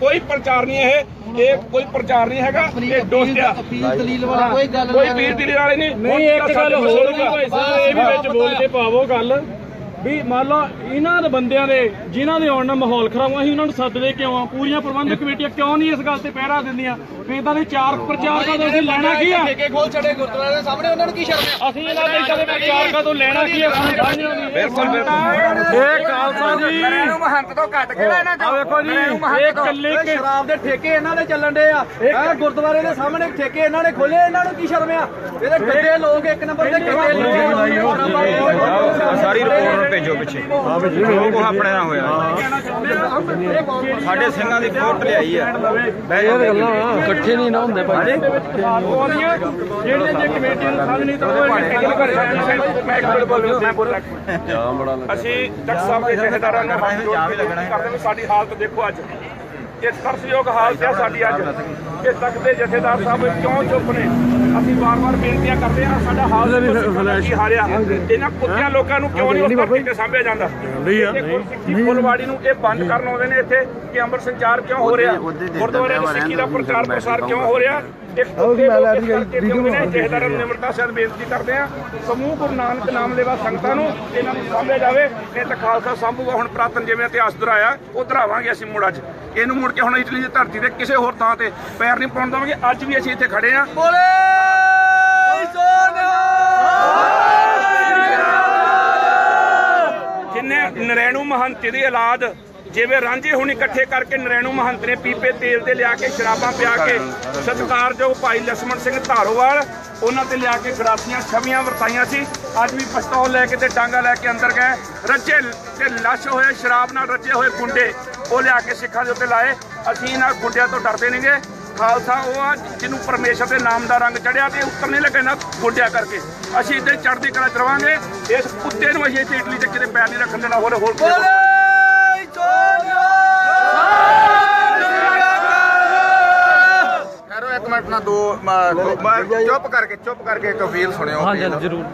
ਕੋਈ ਪ੍ਰਚਾਰ ਨਹੀਂ ਇਹ ਇਹ ਕੋਈ ਪ੍ਰਚਾਰ ਨਹੀਂ ਹੈਗਾ ਇਹ ਦੋਸਤਿਆ ਅਪੀਲ ਦਲੀਲ ਵਾਲਾ ਕੋਈ ਗੱਲ ਕੋਈ ਪੀਰ ਦਿਲੀ ਵਾਲੇ ਨਹੀਂ। ਨਹੀਂ ਇੱਕ ਗੱਲ ਹੋਰ ਵੀ ਭਾਈ ਸਾਹਿਬ ਇਹ ਵੀ ਵਿੱਚ ਬੋਲ ਕੇ ਪਾਵੋ ਗੱਲ। ਵੀ ਮੰਨ ਲਓ ਇਹਨਾਂ ਦੇ ਬੰਦਿਆਂ ਦੇ ਜਿਨ੍ਹਾਂ ਦੇ ਆਉਣ ਨਾਲ ਮਾਹੌਲ ਖਰਾਬ ਹੋਇਆ ਅਸੀਂ ਉਹਨਾਂ ਨੂੰ ਸੱਦਦੇ ਕਿਉਂ ਆ ਪੂਰੀਆਂ ਪ੍ਰਬੰਧਕ ਕਮੇਟੀਆਂ ਕਿਉਂ ਨਹੀਂ ਇਸ ਗੱਲ ਤੇ ਪਹਿਰਾ ਦਿੰਦੀਆਂ ਵੀ ਇਦਾਂ ਦੇ ਚਾਰ ਪ੍ਰਚਾਰ ਕਦੋਂ ਅਸੀਂ ਲੈਣਾ ਕੀ ਆ ਠੇਕੇ ਖੋਲ ਛੜੇ ਗੁਰਦੁਆਰੇ ਦੇ ਸਾਹਮਣੇ ਉਹਨਾਂ ਨੂੰ ਕੀ ਸ਼ਰਮ ਅਸੀਂ ਇਹਨਾਂ ਦੇ ਇਦਾਂ ਦੇ ਪ੍ਰਚਾਰ ਕਦੋਂ ਲੈਣਾ ਕੀ ਆ ਸਾਨੂੰ ਸਮਝ ਨਹੀਂ ਆਉਂਦੀ ਬਿਲਕੁਲ ਬਿਲਕੁਲ ਇਹ ਖਾਲਸਾ ਜੀ ਮਹੰਤ ਤੋਂ ਘੱਟ ਕਿਹੜਾ ਇਹਨਾਂ ਆ ਵੇਖੋ ਜੀ ਇਹ ਇਕੱਲੇ ਕਿ ਸ਼ਰਾਬ ਦੇ ਠੇਕੇ ਇਹਨਾਂ ਦੇ ਚੱਲਣ ਦੇ ਆ ਇਹ ਗੁਰਦੁਆਰੇ ਦੇ ਸਾਹਮਣੇ ਠੇਕੇ ਇਹਨਾਂ ਨੇ ਖੋਲੇ ਇਹਨਾਂ ਨੂੰ ਕੀ ਸ਼ਰਮ ਆ ਇਹਦੇ ਗੱਡੇ ਲੋਕ ਇੱਕ ਨੰਬਰ ਦੇ ਲੋਕ ਸਾਰੀ ਰਿਪੋਰਟ ਭੇਜੋ ਪਿੱਛੇ। ਜੋ ਕੋ ਆਪਣੇ ਨਾਲ ਹੋਇਆ। ਸਾਡੇ ਸਿੰਘਾਂ ਦੀ ਫੋਟ ਲਿਆਈ ਆ। ਇਕੱਠੇ ਨਹੀਂ ਨਾ ਹੁੰਦੇ ਭਾਈ। ਜਿਹੜੇ ਜੇ ਕਮੇਟੀ ਨੂੰ ਸਮਝ ਨਹੀਂ ਤਾਂ ਉਹ ਗੱਲ ਅਸੀਂ ਡਾਕਟਰ ਸਾਹਿਬ ਦੇ ਕਰਦੇ ਵੀ ਸਾਡੀ ਹਾਲਤ ਦੇਖੋ ਅੱਜ। ਇਹ ਤਰਸਯੋਗ ਹਾਲਤ ਹੈ ਸਾਡੀ ਅੱਜ। ਇਹ ਤੱਕ ਦੇ ਜਥੇਦਾਰ ਸਾਹਿਬ ਕਿਉਂ ਚੁੱਪ ਨੇ? ਅਸੀਂ ਵਾਰ-ਵਾਰ ਬੇਨਤੀਆਂ ਕਰਦੇ ਹਾਂ ਸਾਡਾ ਹਾਲ ਕੀ ਹਾਰਿਆ ਇਹਨਾਂ ਕੁੱਤਿਆਂ ਲੋਕਾਂ ਨੂੰ ਕਿਉਂ ਨਹੀਂ ਉਸ ਤੇ ਸਾਂਭਿਆ ਜਾਂਦਾ? ਇੱਥੇ ਗੁਰਸਿੱਖੀ ਫੁੱਲਵਾੜੀ ਨੂੰ ਇਹ ਬੰਦ ਕਰਨ ਆਉਂਦੇ ਨੇ ਇੱਥੇ ਕਿ ਅੰਮ੍ਰਿਤ ਸੰਚਾਰ ਕਿਉਂ ਹੋ ਰਿਹਾ? ਗੁਰਦੁਆਰੇ ਦੀ ਸਿੱਖੀ ਦਾ ਪ੍ਰਚਾਰ ਪ੍ਰਸਾਰ ਕਿਉਂ ਹੋ ਰਿਹਾ? ਇੱਕ ਕੁੱਤੇ ਲੋਕ ਇਸ ਕਰਕੇ ਕਿਉਂਕਿ ਨੇ ਜਥੇਦਾਰਾਂ ਨੂੰ ਨਿਮਰਤਾ ਸਹਿਤ ਬੇਨਤੀ ਕਰਦੇ ਹਾਂ ਸਮੂਹ ਗੁਰੂ ਨਾਨਕ ਨਾਮ ਲੈਵਾ ਸੰਗਤਾਂ ਨੂੰ ਇਹਨਾਂ ਨੂੰ ਸਾਂਭਿਆ ਜਾਵੇ ਇਹ ਤਾਂ ਖਾਲਸਾ ਸਾਂਭੂਗਾ। ਹੁਣ ਪ੍ਰਾਤਨ ਜਿਵੇਂ ਇਤਿਹਾਸ ਦੁਹਰਾਇਆ ਉਹ ਦੁਹਰਾਵਾਂਗੇ ਅਸੀਂ ਮੁੜ ਅੱਜ। ਇਹਨੂੰ ਮੁੜ ਕੇ ਹੁਣ ਇਟਲੀ ਦੀ ਧਰਤੀ ਤੇ ਕਿਸੇ ਹੋਰ ਥਾਂ ਤੇ ਪੈਰ ਨਹੀਂ ਪਾਉਣ ਦੇਵਾਂਗੇ। ਅੱਜ ਵੀ ਅਸੀਂ ਇੱਥੇ ਖੜੇ ਹਾਂ ਜਿਨੇ ਨਰੈਣੂ ਮਹੰਤ ਦੀ ਔਲਾਦ ਜਿਵੇਂ ਰਾਂਝੇ ਹੁਣ ਇਕੱਠੇ ਕਰਕੇ ਨਰੈਣੂ ਮਹੰਤ ਨੇ ਪੀਪੇ ਤੇਲ ਤੇ ਲਿਆ ਕੇ ਸ਼ਰਾਬਾਂ ਪਿਆ ਕੇ ਸਤਕਾਰਯੋਗ ਭਾਈ ਲਖਮਣ ਸਿੰਘ ਧਾਰੋਵਾਲ, ਉਹਨਾਂ ਤੇ ਲਿਆ ਕੇ ਗਰਾਸੀਆਂ ਛਵੀਆਂ ਵਰਤਾਈਆਂ ਸੀ। ਅੱਜ ਵੀ ਪਿਸਤੌਲ ਲੈ ਕੇ ਤੇ ਡਾਂਗਾ ਲੈ ਕੇ ਅੰਦਰ ਗਏ। ਰੱਜੇ ਤੇ ਲਸ਼ ਹੋਏ, ਸ਼ਰਾਬ ਨਾਲ ਰੱਜੇ ਹੋਏ ਗੁੰਡੇ ਉਹ ਲਿਆ ਕੇ ਸਿੱਖਾਂ ਦੇ ਉੱਤੇ ਲਾਏ। ਅਸੀਂ ਇਹਨਾਂ ਗੁੰਡਿਆਂ ਤੋਂ ਡਰਦੇ ਨਹੀਂਗੇ ਖਾਲਸਾ ਉਹ ਆ ਜਿਹਨੂੰ ਪਰਮੇਸ਼ਰ ਦੇ ਨਾਮ ਦਾ ਰੰਗ ਚੜਿਆ ਤੇ ਉੱਤਰ ਨਹੀਂ ਲੱਗੇ ਨਾ ਗੁੰਡਿਆਂ ਕਰਕੇ। ਅਸੀਂ ਇੱਥੇ ਚੜ੍ਹਦੀ ਕਲਾ ਚਰਵਾਂਗੇ ਇਸ ਕੁੱਤੇ ਨੂੰ ਅਸੀਂ ਇੱਥੇ ਇਟਲੀ ਤੇ ਕਿਤੇ ਪੈਰ ਨਹੀਂ ਰੱਖਣ ਦੇਣਾ, ਹੋਰ ਹੋਰ ਨਾ ਦੋ ਮ- ਦੋ- ਮ- ਚੁੱਪ ਕਰਕੇ ਚੁੱਪ ਕਰਕੇ ਇੱਕ ਅਪੀਲ ਸੁਣਿਓ ਹਾਂ ਜਰੂਰ।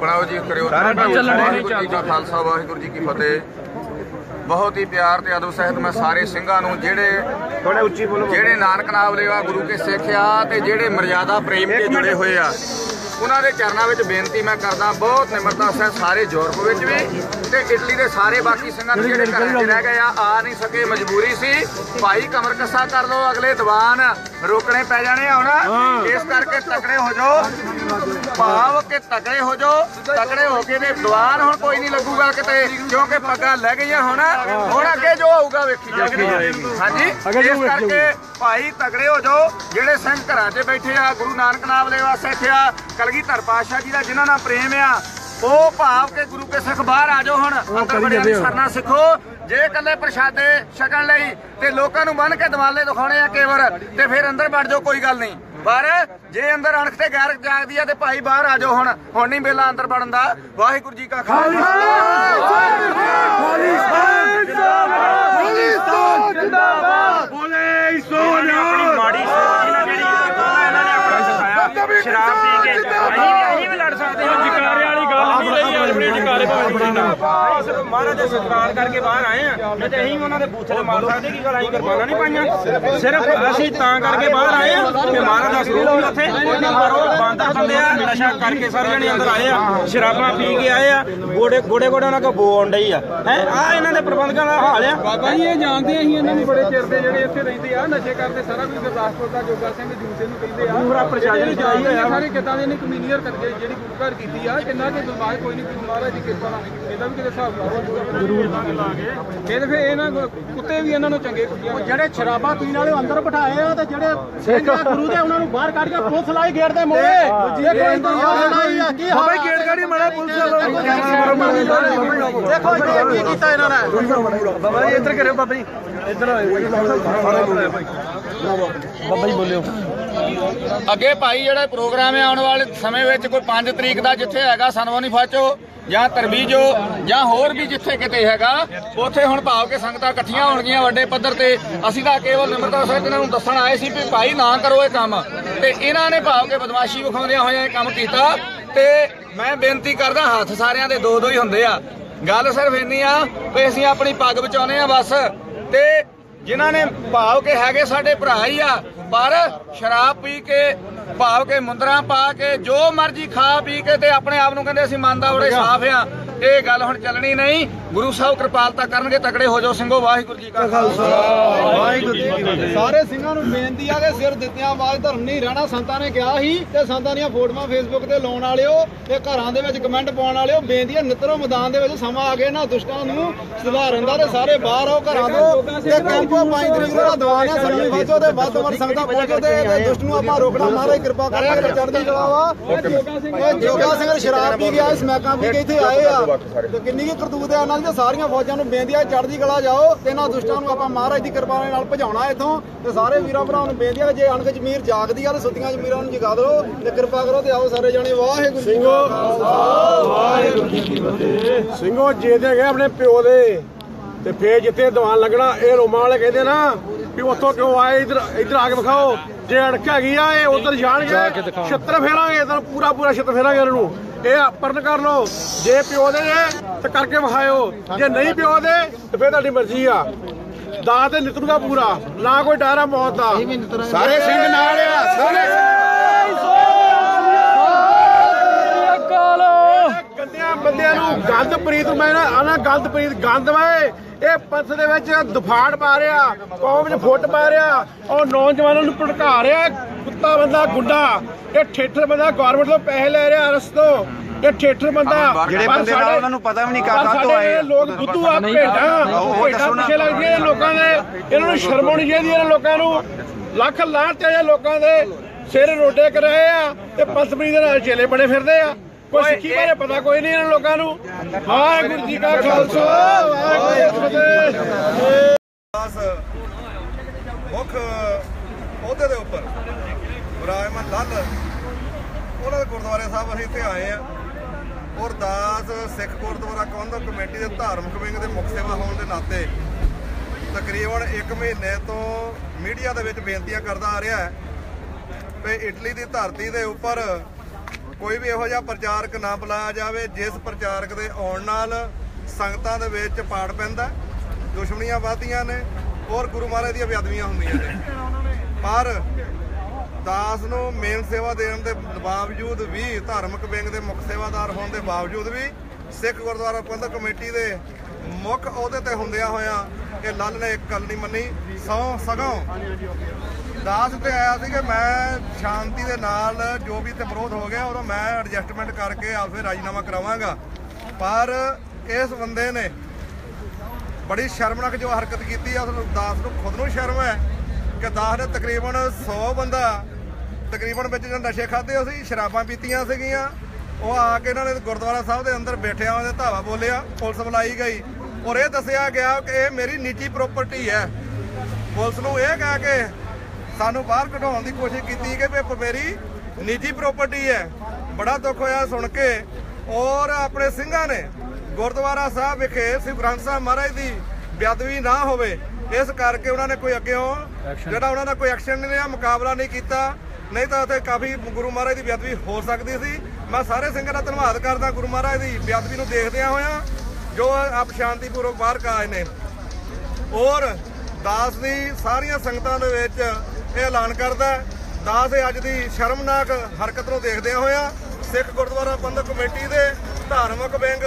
ਬਣਾਓ ਜੀ ਕਰਿਓ। ਵਾਹਿਗੁਰੂ ਜੀ ਕਾ ਖਾਲਸਾ ਵਾਹਿਗੁਰੂ ਜੀ ਕੀ ਫਤਿਹ। ਬਹੁਤ ਹੀ ਪਿਆਰ ਤੇ ਅਦਬ ਸਹਿਤ ਮੈਂ ਸਾਰੇ ਸਿੰਘਾਂ ਨੂੰ ਜਿਹੜੇ ਥੋੜਾ ਉੱਚੀ ਬੋਲੋ ਜਿਹੜੇ ਨਾਨਕ ਨਾਮ ਲੈਵਾ ਗੁਰੂ ਕੇ ਸਿੱਖ ਆ ਤੇ ਜਿਹੜੇ ਮਰਜ਼ਾਦਾ ਪ੍ਰੇਮ ਤੇ ਜੁੜੇ ਹੋਏ ਆ। ਉਹਨਾਂ ਦੇ ਚਰਨਾਂ ਵਿੱਚ ਬੇਨਤੀ ਮੈਂ ਕਰਦਾ ਬਹੁਤ ਨਿਮਰਤਾ ਸਹਿਤ ਸਾਰੇ ਯੂਰਪ ਵਿੱਚ ਵੀ ਤੇ ਇਟਲੀ ਦੇ ਸਾਰੇ ਬਾਕੀ ਸਿੰਘਾਂ ਨੂੰ ਜਿਹੜੇ ਘਰਾਂ 'ਚ ਰਹਿ ਗਏ ਆ ਆ ਨਹੀਂ ਸਕੇ ਮਜਬੂਰੀ ਸੀ। ਭਾਈ ਕਮਰ ਕੱਸਾ ਕਰ ਲਓ ਅਗਲੇ ਦੀਵਾਨ ਰੋਕਣੇ ਪੈ ਜਾਣੇ ਆ ਹੁਣ। ਇਸ ਕਰਕੇ ਤਕੜੇ ਹੋ ਜਾਓ। ਭਾਵ ਕਿ ਤਕੜੇ ਹੋ ਜਾਓ। ਤਕੜੇ ਹੋ ਕੇ ਤੇ ਦੀਵਾਨ ਹੁਣ ਕੋਈ ਨਹੀਂ ਲੱਗੂਗਾ ਕਿਤੇ ਕਿਉਂਕਿ ਪੱਗਾਂ ਲੈ ਗਈਆਂ ਹੁਣ। ਹੁਣ ਅੱਗੇ ਜੋ ਆਊਗਾ ਵੇਖੀ ਜਾਊਗੀ। ਹਾਂਜੀ? ਇਸ ਕਰਕੇ ਭਾਈ ਤਗੜੇ ਹੋ ਜਾਓ। ਜਿਹੜੇ ਸਿੰਘ ਘਰਾਂ 'ਚ ਬੈਠੇ ਆ ਗੁਰੂ ਨਾਨਕ ਨਾਮ ਦੇ ਵਾਸਤੇ ਇੱਥੇ ਆ ਕਲਗੀਧਰ ਪਾਤਸ਼ਾਹ ਜੀ ਦਾ ਜਿਨ੍ਹਾਂ ਨਾਲ ਪ੍ਰੇਮ ਆ। ਉਹ ਭਾਵ ਕੇ ਗੁਰੂ ਕੇ ਸਿੱਖ ਬਾਹਰ ਆ ਜਾਓ ਹੁਣ। ਅੰਦਰ ਬੜਿਆਂ ਦੀ ਸਰਨਾ ਸਿੱਖੋ। ਜੇ ਇਕੱਲੇ ਪ੍ਰਸ਼ਾਦੇ ਛਕਣ ਲਈ ਤੇ ਲੋਕਾਂ ਨੂੰ ਬੰਨ ਕੇ ਦਿਵਾਲੇ ਦਿਖਾਉਣੇ ਆ ਕੇਵਰ ਤੇ ਫਿਰ ਅੰਦਰ ਵੜ ਜਾਓ ਕੋਈ ਗੱਲ ਨਹੀਂ। ਪਰ ਜੇ ਅੰਦਰ ਅਣਖ ਤੇ ਗੈਰ ਜਾਗਦੀ ਆ ਤੇ ਭਾਈ ਬਾਹਰ ਆ ਜਾਓ ਹੁਣ। ਹੁਣ ਨਹੀਂ ਵੇਲਾ ਅੰਦਰ ਵੜਨ ਦਾ। ਵਾਹਿਗੁਰੂ ਜੀ ਕਾ ਬੋਲੇ ਸੋਨਿਆ ਆਪਣੀ ਮਾੜੀ ਸੋਚ ਨਾਲ ਜਿਹੜੀ ਇਹਨਾਂ ਨੇ ਆਪਣਾ ਸਿਖਾਇਆ ਸ਼ਰਾਬ ਪੀ ਕੇ ਅਸੀਂ ਵੀ ਅਸੀਂ ਵੀ ਲੜ ਸਕਦੇ ਹਾਂ ਜਕਾਰੇ ਵਾਲੀ ਗੱਲ ਨਹੀਂ ਰਹੀ ਆਪਣੇ ਸਿਰਫ ਮਹਾਰਾਜ ਦੇ ਸਤਿਕਾਰ ਕਰਕੇ ਬਾਹਰ ਆਏ ਆ। ਨਹੀਂ ਤੇ ਅਸੀਂ ਵੀ ਉਹਨਾਂ ਦੇ ਬੂਥੇ ਤੇ ਮਾਰ ਸਕਦੇ ਕੀ ਗੱਲ ਅਸੀਂ ਕਿਰਪਾਨਾਂ ਨਹੀਂ ਪਾਈਆਂ? ਸਿਰਫ ਅਸੀਂ ਤਾਂ ਕਰਕੇ ਬਾਹਰ ਆਏ ਆ ਕਿ ਮਹਾਰਾਜ ਦਾ ਸਰੂਪ ਵੀ ਉੱਥੇ। ਉਹਨੇ ਮਾਰੋ ਬਾਂਦਰ ਬੰਦੇ ਆ ਨਸ਼ਾ ਕਰਕੇ ਸਾਰੇ ਜਣੇ ਅੰਦਰ ਆਏ ਆ ਸ਼ਰਾਬਾਂ ਪੀ ਕੇ ਆਏ ਆ ਗੋੜੇ ਗੋੜੇ ਗੋੜੇ ਉਹਨਾਂ ਕੋ ਬੋ ਆਉਂਦੀ ਆ। ਹੈ ਆ ਇਹਨਾਂ ਦੇ ਪ੍ਰਬੰਧਕਾਂ ਦਾ ਹਾਲ ਆ। ਬਾਬਾ ਜੀ ਇਹ ਜਾਣਦੇ ਅਸੀਂ ਇਹਨਾਂ ਨੂੰ ਬੜੇ ਚਿਰ ਦੇ ਜਿਹੜੇ ਇੱਥੇ ਰਹਿੰਦੇ ਆ ਨਸ਼ੇ ਕਰਦੇ ਸਾਰਾ ਕੁਝ ਗੁਰਦਾਸਪੁਰ ਦਾ ਜੋਗਾ ਸਿੰਘ ਜੂਸੇ ਨੂੰ ਕਹਿੰਦੇ ਆ। ਪੂਰਾ ਪ੍ਰਸ਼ਾਸਨ ਜਾਈ ਹੋਇਆ ਸਾਰੇ ਦੇ ਨੇ ਕਮਿਊਨੀਅਰ ਕਰਕੇ ਜਿਹੜੀ ਗੁਰੂ ਘਰ ਕੀਤੀ ਆ ਕਿੰਨਾ ਕਿ ਦਿਮਾਗ ਕੋਈ ਨਹੀਂ ਮਹਾਰਾਜ ਦੀ ਕਿਰਪਾ ਨਾਲ। ਇਹਦਾ ਵੀ ਕਿਤੇ ਹਿਸਾਬ ਲਾਓ ਜ਼ਰੂਰ ਇਹ ਤੇ ਫਿਰ ਇਹਨਾਂ ਕੁੱਤੇ ਵੀ ਇਹਨਾਂ ਨੂੰ ਚੰਗੇ ਕੁੱਤਿਆਂ ਜਿਹੜੇ ਸ਼ਰਾਬਾਂ ਪੀਣ ਵਾਲੇ ਅੰਦਰ ਬਿਠਾਏ ਆ ਤੇ ਜਿਹੜੇ ਸਿੰਘ ਆ ਗੁਰੂ ਦੇ ਉਹਨਾਂ ਨੂੰ ਬਾਹਰ ਕੱਢ ਕੇ ਪੁਲਿਸ ਲਾਈ ਗੇਟ ਦੇ ਮੋਹਰੇ। ਇਹ ਕੋਈ ਇੰਤਜ਼ਾਮ ਨਹੀਂ ਆ ਕੀ ਬਾਬਾ ਗੇਟ ਗਾੜੀ ਮਾੜਾ ਪੁਲਿਸ ਦੇਖੋ ਇਹ ਕੀ ਕੀਤਾ ਇਹਨਾਂ ਨੇ। ਬਾਬਾ ਜੀ। ਇੱਧਰ ਕਰਿਓ ਬਾਬਾ ਜੀ। ਅੱਗੇ ਭਾਈ ਜਿਹੜਾ ਪ੍ਰੋਗਰਾਮ ਹੈ ਆਉਣ ਵਾਲੇ ਸਮੇਂ ਵਿੱਚ ਕੋਈ 5 ਤਰੀਕ ਦਾ ਜਿੱਥੇ ਹੈਗਾ ਸਨਵਨੀ ਫਾਚੋ ਜਾਂ ਤਰਬੀਜੋ ਜਾਂ ਹੋਰ ਵੀ ਜਿੱਥੇ ਕਿਤੇ ਹੈਗਾ, ਉੱਥੇ ਹੁਣ ਭਾਵ ਕੇ ਸੰਗਤਾਂ ਇਕੱਠੀਆਂ ਹੋਣਗੀਆਂ ਵੱਡੇ ਪੱਧਰ ਤੇ। ਅਸੀਂ ਤਾਂ ਕੇਵਲ ਨਿਮਰਤਾ ਸਹਿਤ ਇਹਨਾਂ ਨੂੰ ਦੱਸਣ ਆਏ ਸੀ ਵੀ ਭਾਈ ਨਾ ਕਰੋ ਇਹ ਕੰਮ। ਤੇ ਇਹਨਾਂ ਨੇ ਭਾਵ ਕੇ ਬਦਮਾਸ਼ੀ ਵਿਖਾਉਂਦਿਆਂ ਹੋਇਆਂ ਇਹ ਕੰਮ ਕੀਤਾ। ਤੇ ਮੈਂ ਬੇਨਤੀ ਕਰਦਾ, ਹੱਥ ਸਾਰਿਆਂ ਦੇ ਦੋ ਦੋ ਹੀ ਹੁੰਦੇ ਆ। ਗੱਲ ਸਿਰਫ ਇੰਨੀ ਆ ਵੀ ਅਸੀਂ ਆਪਣੀ ਪੱਗ ਬਚਾਉਨੇ ਆ ਬਸ। ਤੇ ਜਿਨ੍ਹਾਂ ਨੇ ਭਾਵ ਕੇ ਹੈਗੇ ਸਾਡੇ ਭਰਾ ਹੀ ਆ ਪਰ ਸ਼ਰਾਬ ਪੀ ਕੇ ਭਾਵ ਕੇ ਮੁੰਦਰਾ ਪਾ ਕੇ ਜੋ ਮਰਜ਼ੀ ਖਾ ਪੀ ਕੇ ਤੇ ਆਪਣੇ ਆਪ ਨੂੰ ਕਹਿੰਦੇ ਅਸੀਂ ਮੰਨਦਾ ਬੜੇ ਸਾਫ਼ ਆ। ਇਹ ਗੱਲ ਹੁਣ ਚੱਲਣੀ ਨਹੀਂ। ਗੁਰੂ ਸਾਹਿਬ ਕਿਰਪਾਲਤਾ ਕਰਨਗੇ ਤਕੜੇ ਹੋ ਜਾਓ ਸਿੰਘੋ ਵਾਹਿਗੁਰੂ ਜੀ ਕਾ ਖਾਲਸਾ। ਸਾਰੇ ਸਿੰਘਾਂ ਨੂੰ ਬੇਨਤੀ ਆ ਕਿ ਸਿਰ ਦਿੱਤਿਆਂ ਆਵਾਜ਼ ਧਰਮ ਨਹੀਂ ਰਹਿਣਾ। ਸੰਤਾਂ ਨੇ ਕਿਹਾ ਸੀ ਤੇ ਸੰਤਾਂ ਦੀਆਂ ਫੋਟੋਆਂ ਫੇਸਬੁੱਕ ਤੇ ਲਾਉਣ ਵਾਲਿਓ ਤੇ ਘਰਾਂ ਦੇ ਵਿੱਚ ਕਮੈਂਟ ਪਾਉਣ ਵਾਲਿਓ ਬੇਨਤੀ ਹੈ ਨਿਤਰੋ ਮੈਦਾਨ ਦੇ ਵਿੱਚ ਸਮਾਂ ਆ ਗਿਆ ਨਾ ਦੁਸ਼ਟਾਂ ਨੂੰ ਸੁਧਾਰਨ ਦਾ ਤੇ ਸਾਰੇ ਬਾਹਰ ਆਓ ਘਰਾਂ ਤੋਂ। ਤੇ ਕੈਂਪੋ 5 ਤਰੀਕ ਦਾ ਦੀਵਾਨ ਹੈ ਸੰਗਤ ਵਾਚੋ ਤੇ ਵੱਧ ਤੋਂ ਵੱਧ ਸੰਗਤਾਂ ਪਹੁੰਚੋ ਤੇ ਤੇ ਦੁਸ਼ਟ ਨੂੰ ਆਪਾਂ ਰੋਕਣਾ। ਮਹਾਰਾਜ ਕਿਰਪਾ ਕਰਿਆ ਕਰ ਚੜ੍ਹਦੀ ਕਲਾ ਵਾ। ਜੋਗਾ ਸਿੰਘ ਸ਼ਰਾਬ ਪੀ ਗਿਆ ਸਮੈਕਾਂ ਪੀ ਕੇ ਇੱਥੇ ਆਏ ਆ। ਤੇ ਕਿੰਨੀ ਕੀ ਕਰਤੂਤ ਹੈ ਉਹਨਾਂ ਦੀ? ਤੇ ਸਾਰੀਆਂ ਫੌਜਾਂ ਨੂੰ ਬੇਨਤੀ ਆ ਚੜ੍ਹਦੀ ਕਲਾ ਜਾਓ ਤੇ ਇਹਨਾਂ ਦੁਸ਼ਟਾਂ ਨੂੰ ਆਪਾਂ ਮਹਾਰਾਜ ਦੀ ਕਿਰਪਾ ਨਾਲ ਭਜਾਉਣਾ ਇੱਥੋਂ। ਤੇ ਸਾਰੇ ਵੀਰਾਂ ਭਰਾਵਾਂ ਨੂੰ ਬੇਨਤੀ ਆ ਜੇ ਅਣਖ ਜ਼ਮੀਰ ਜਾਗਦੀ ਆ ਤੇ ਸੁੱਤੀਆਂ ਜ਼ਮੀਰਾਂ ਨੂੰ ਜਗਾ ਦਿਓ ਤੇ ਕਿਰਪਾ ਕਰੋ ਤੇ ਆਓ ਸਾਰੇ ਜਣੇ। ਵਾਹਿਗੁਰੂ ਜੀ ਕਾ ਸਿੰਘੋ ਜੇ ਦੇ ਗਏ ਆਪਣੇ ਪਿਓ ਦੇ। ਤੇ ਫੇਰ ਜਿੱਥੇ ਦੀਵਾਨ ਲੱਗਣਾ ਇਹ ਰੋਮਾਂ ਵਾਲੇ ਕਹਿੰਦੇ ਨਾ ਵੀ ਉੱਥੋਂ ਕਿਉਂ ਆਏ? ਇੱਧਰ ਇੱਧਰ ਆ ਕੇ ਵਿਖਾਓ। ਜੇ ਅੜਕ ਹੈਗੀ ਆ ਇਹ ਉਧਰ ਜਾਣਗੇ ਛੱਤਰ ਫੇਰਾਂਗੇ ਤਾਂ ਪੂਰਾ ਪੂਰਾ ਛੱਤਰ ਫੇਰਾਂਗੇ ਇਹਨਾਂ ਨੂੰ। ਇਹ ਪਰਨ ਕਰ ਲਓ। ਜੇ ਪਿਓ ਦੇ ਤੇ ਕਰਕੇ ਵਿਖਾਇਓ। ਜੇ ਨਹੀਂ ਪਿਓ ਦੇ ਤੇ ਫੇਰ ਤੁਹਾਡੀ ਮਰਜ਼ੀ ਆ। ਦਾ ਤੇ ਨਿਤਰੂਗਾ ਪੂਰਾ ਨਾ ਕੋਈ ਡਰ ਆ ਮੌਤ ਦਾ। ਸਾਰੇ ਸਿੰਘ ਨਾਲ ਆ ਸਾਰੇ ਗੰਦਿਆਂ ਬੰਦਿਆਂ ਨੂੰ ਗੰਦ ਪ੍ਰੀਤ ਮੈਂ ਨਾ ਆਣਾ ਗੰਦ ਪ੍ਰੀਤ ਗੰਦ ਵੇ ਇਹ ਪੰਥ ਦੇ ਵਿੱਚ ਦਫਾੜ ਪਾ ਰਿਹਾ ਕੌਮ 'ਚ ਫੁੱਟ ਪਾ ਰਿਹਾ ਉਹ ਨੌਜਵਾਨਾਂ ਨੂੰ ਭੜਕਾ ਰਿਹਾ। ਕੁੱਤਾ ਬੰਦਾ ਗੁੰਡਾ ਇਹ ਠੇਠਰ ਬੰਦਾ ਗਵਰਨਮੈਂਟ ਤੋਂ ਪੈਸੇ ਲੈ ਰਿਹਾ ਅਰਸ ਤੋਂ। ਇਹ ਠੇਠਰ ਬੰਦਾ। ਜਿਹੜੇ ਬੰਦੇ ਦਾ ਸਾਡੇ- ਉਹਨਾਂ ਨੂੰ ਪਤਾ ਵੀ ਨਹੀਂ ਕਾਹਤੋਂ ਸਾਡੇ ਆਏ। ਲੋਕ ਬੁੱਧੂ ਆ ਭੇਡਾਂ। ਉਹ ਭੇਡਾਂ। ਪਿੱਛੇ ਲੱਗਦੀਆਂ ਨੇ ਲੋਕਾਂ ਦੇ। ਇਹਨਾਂ ਨੂੰ ਸ਼ਰਮ ਆਉਣੀ ਚਾਹੀਦੀ ਹੈ ਇਹਨਾਂ ਲੋਕਾਂ ਨੂੰ। ਲੱਖ ਲਾਹਣ ਤੇ ਲੋਕਾਂ ਦੇ ਸਿਰ ਰੋਡੇ ਕਰ ਰਹੇ ਆ ਤੇ ਪਸਮਰੀ ਦੇ ਨਾਲ ਚੇਲੇ ਬਣੇ ਫਿਰਦੇ ਆ। ਕੋਈ ਸਿੱਖੀ ਬਾਰੇ ਪਤਾ ਕੋਈ ਨਹੀਂ ਇਹਨਾਂ ਲੋਕਾਂ ਨੂੰ। ਵਾਹਿਗੁਰੂ ਜੀ ਕਾ ਖਾਲਸਾ ਵਾਹਿਗੁਰੂ ਜੀ ਕੀ ਫਤਿਹ। ਮੁੱਖ ਅਹੁਦੇ ਦੇ ਉੱਪਰ। ਵਿਰਾਜਮਾਨ ਲੱਲ ਉਹਨਾਂ ਦੇ ਗੁਰਦੁਆਰੇ ਸਾਹਿਬ ਅਸੀਂ ਇੱਥੇ ਆਏ ਆ। ਔਰ ਦਾਸ ਸਿੱਖ ਗੁਰਦੁਆਰਾ ਪ੍ਰਬੰਧਕ ਕਮੇਟੀ ਦੇ ਧਾਰਮਿਕ ਵਿੰਗ ਦੇ ਮੁੱਖ ਸੇਵਾ ਹੋਣ ਦੇ ਨਾਤੇ ਤਕਰੀਬਨ 1 ਮਹੀਨੇ ਤੋਂ ਮੀਡੀਆ ਦੇ ਵਿੱਚ ਬੇਨਤੀਆਂ ਕਰਦਾ ਆ ਰਿਹਾ ਹੈ ਕਿ ਇਟਲੀ ਦੀ ਧਰਤੀ ਦੇ ਉੱਪਰ ਕੋਈ ਵੀ ਇਹੋ ਜਿਹਾ ਪ੍ਰਚਾਰਕ ਨਾ ਬੁਲਾਇਆ ਜਾਵੇ, ਜਿਸ ਪ੍ਰਚਾਰਕ ਦੇ ਆਉਣ ਨਾਲ ਸੰਗਤਾਂ ਦੇ ਵਿੱਚ ਪਾੜ ਪੈਂਦਾ ਦੁਸ਼ਮਣੀਆਂ ਵਧਦੀਆਂ ਨੇ ਔਰ ਗੁਰੂ ਮਹਾਰਾਜ ਦੀਆਂ ਬੇਅਦਬੀਆਂ ਹੁੰਦੀਆਂ ਨੇ। ਪਰ ਦਾਸ ਨੂੰ ਮੇਨ ਸੇਵਾ ਦੇਣ ਦੇ ਬਾਵਜੂਦ ਵੀ ਧਾਰਮਿਕ ਵਿੰਗ ਦੇ ਮੁੱਖ ਸੇਵਾਦਾਰ ਹੋਣ ਦੇ ਬਾਵਜੂਦ ਵੀ ਸਿੱਖ ਗੁਰਦੁਆਰਾ ਪ੍ਰਬੰਧਕ ਕਮੇਟੀ ਦੇ ਮੁੱਖ ਅਹੁਦੇ ਤੇ ਹੁੰਦਿਆਂ ਹੋਇਆਂ ਇਹ ਲੱਲ ਨੇ ਇੱਕ ਗੱਲ ਨਹੀਂ ਮੰਨੀ ਸੌ ਸਗੋਂ ਦਾਸ ਤੇ ਆਇਆ ਸੀ ਕਿ ਮੈਂ ਸ਼ਾਂਤੀ ਦੇ ਨਾਲ ਜੋ ਵੀ ਤੇ ਵਿਰੋਧ ਹੋ ਗਿਆ, ਉਹਦਾ ਮੈਂ ਐਡਜਸਟਮੈਂਟ ਕਰਕੇ ਆਪੇ ਰਾਜੀਨਾਮਾ ਕਰਾਵਾਂਗਾ। ਪਰ ਇਸ ਬੰਦੇ ਨੇ ਬੜੀ ਸ਼ਰਮਨਾਕ ਜੋ ਹਰਕਤ ਕੀਤੀ ਆ, ਉਸ ਦਾਸ ਨੂੰ ਖੁਦ ਨੂੰ ਸ਼ਰਮ ਹੈ। ਕਿ ਦਾਸ ਨੇ ਤਕਰੀਬਨ 100 ਬੰਦਾ ਤਕਰੀਬਨ ਵਿੱਚ ਜਿਹੜੇ ਨਸ਼ੇ ਖਾਦੇ ਸੀ ਸ਼ਰਾਬਾਂ ਪੀਤੀਆਂ ਸੀਗੀਆਂ। ਉਹ ਆ ਕੇ ਇਹਨਾਂ ਨੇ ਗੁਰਦੁਆਰਾ ਸਾਹਿਬ ਦੇ ਅੰਦਰ ਬੈਠਿਆ ਉਹਦੇ ਧਾਵਾ ਬੋਲਿਆ, ਪੁਲਿਸ ਬੁਲਾਈ ਗਈ। ਔਰ ਇਹ ਦੱਸਿਆ ਗਿਆ ਕਿ ਇਹ ਮੇਰੀ ਨਿੱਜੀ ਪ੍ਰਾਪਰਟੀ ਹੈ। ਪੁਲਿਸ ਨੂੰ ਇਹ ਕਹਿ ਕੇ ਸਾਨੂੰ ਬਾਹਰ ਕਢਾਉਣ ਦੀ ਕੋਸ਼ਿਸ਼ ਕੀਤੀ ਕਿ ਇਹ ਮੇਰੀ ਨਿੱਜੀ ਪ੍ਰਾਪਰਟੀ ਹੈ। ਬੜਾ ਦੁੱਖ ਹੋਇਆ ਸੁਣ ਕੇ। ਔਰ ਆਪਣੇ ਸਿੰਘਾਂ ਨੇ ਗੁਰਦੁਆਰਾ ਸਾਹਿਬ ਵਿਖੇ ਸ੍ਰੀ ਗ੍ਰੰਥ ਸਾਹਿਬ ਮਹਾਰਾਜ ਦੀ ਬੇਅਦਬੀ ਨਾ ਹੋਵੇ। ਇਸ ਕਰਕੇ ਉਹਨਾਂ ਨੇ ਕੋਈ ਅੱਗੇੋਂ ਜਿਹੜਾ ਉਹਨਾਂ ਦਾ ਕੋਈ ਐਕਸ਼ਨ ਨਹੀਂ ਲਿਆ ਮੁਕਾਬਲਾ ਨਹੀਂ ਕੀਤਾ। ਨਹੀਂ ਤਾਂ ਉੱਥੇ ਕਾਫੀ ਗੁਰੂ ਮਹਾਰਾਜ ਦੀ ਬੇਅਦਬੀ ਹੋ ਸਕਦੀ ਸੀ। ਮੈਂ ਸਾਰੇ ਸਿੰਘਾਂ ਦਾ ਧੰਨਵਾਦ ਕਰਦਾ ਗੁਰੂ ਮਹਾਰਾਜ ਦੀ ਬੇਅਦਬੀ ਨੂੰ ਦੇਖਦਿਆਂ ਹੋਇਆਂ ਜੋ ਆਪ ਸ਼ਾਂਤੀਪੂਰਵਕ ਬਾਹਰ ਕਾ ਆਏ ਨੇ। ਔਰ ਦਾਸ ਦੀ ਸਾਰੀਆਂ ਸੰਗਤਾਂ ਦੇ ਵਿੱਚ ਇਹ ਐਲਾਨ ਕਰਦਾ ਦਾਸ ਇਹ ਅੱਜ ਦੀ ਸ਼ਰਮਨਾਕ ਹਰਕਤ ਨੂੰ ਦੇਖਦਿਆਂ ਹੋਇਆਂ ਸਿੱਖ ਗੁਰਦੁਆਰਾ ਪ੍ਰਬੰਧਕ ਕਮੇਟੀ ਦੇ ਧਾਰਮਿਕ ਵਿੰਗ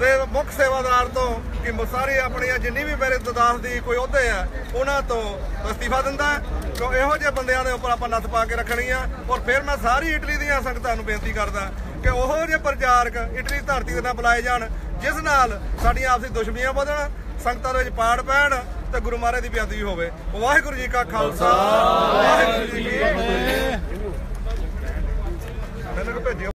ਦੇ ਮੁੱਖ ਸੇਵਾਦਾਰ ਤੋਂ ਕਿ ਸਾਰੀ ਆਪਣੀਆਂ ਜਿੰਨੀ ਵੀ ਮੇਰੇ ਦਾਸ ਦੀ ਕੋਈ ਅਹੁਦੇ ਆ, ਉਹਨਾਂ ਤੋਂ ਅਸਤੀਫਾ ਦਿੰਦਾ ਹੈ। ਕਿਉਂ ਇਹੋ ਜਿਹੇ ਬੰਦਿਆਂ ਦੇ ਉੱਪਰ ਆਪਾਂ ਨੱਥ ਪਾ ਕੇ ਰੱਖਣੀ ਆ। ਔਰ ਫਿਰ ਮੈਂ ਸਾਰੀ ਇਟਲੀ ਦੀਆਂ ਸੰਗਤਾਂ ਨੂੰ ਬੇਨਤੀ ਕਰਦਾ ਕਿ ਉਹੋ ਜਿਹੇ ਪ੍ਰਚਾਰਕ ਇਟਲੀ ਧਰਤੀ ਦੇ ਨਾਲ ਬੁਲਾਏ ਜਾਣ, ਜਿਸ ਨਾਲ ਸਾਡੀਆਂ ਆਪਸੀ ਦੁਸ਼ਮਣੀਆਂ ਵਧਣ, ਸੰਗਤਾਂ ਦੇ ਵਿੱਚ ਪਾੜ ਪੈਣ ਤੇ ਗੁਰੂ ਮਹਾਰਾਜ ਦੀ ਬੇਅਦਬੀ ਹੋਵੇ। ਵਾਹਿਗੁਰੂ ਜੀ ਕਾ ਖਾਲਸਾ। ਵਾਹਿਗੁਰੂ ਜੀ ਕੀ ਫਤਿਹ। ਮੈਨੂੰ ਭੇਜਿਓ।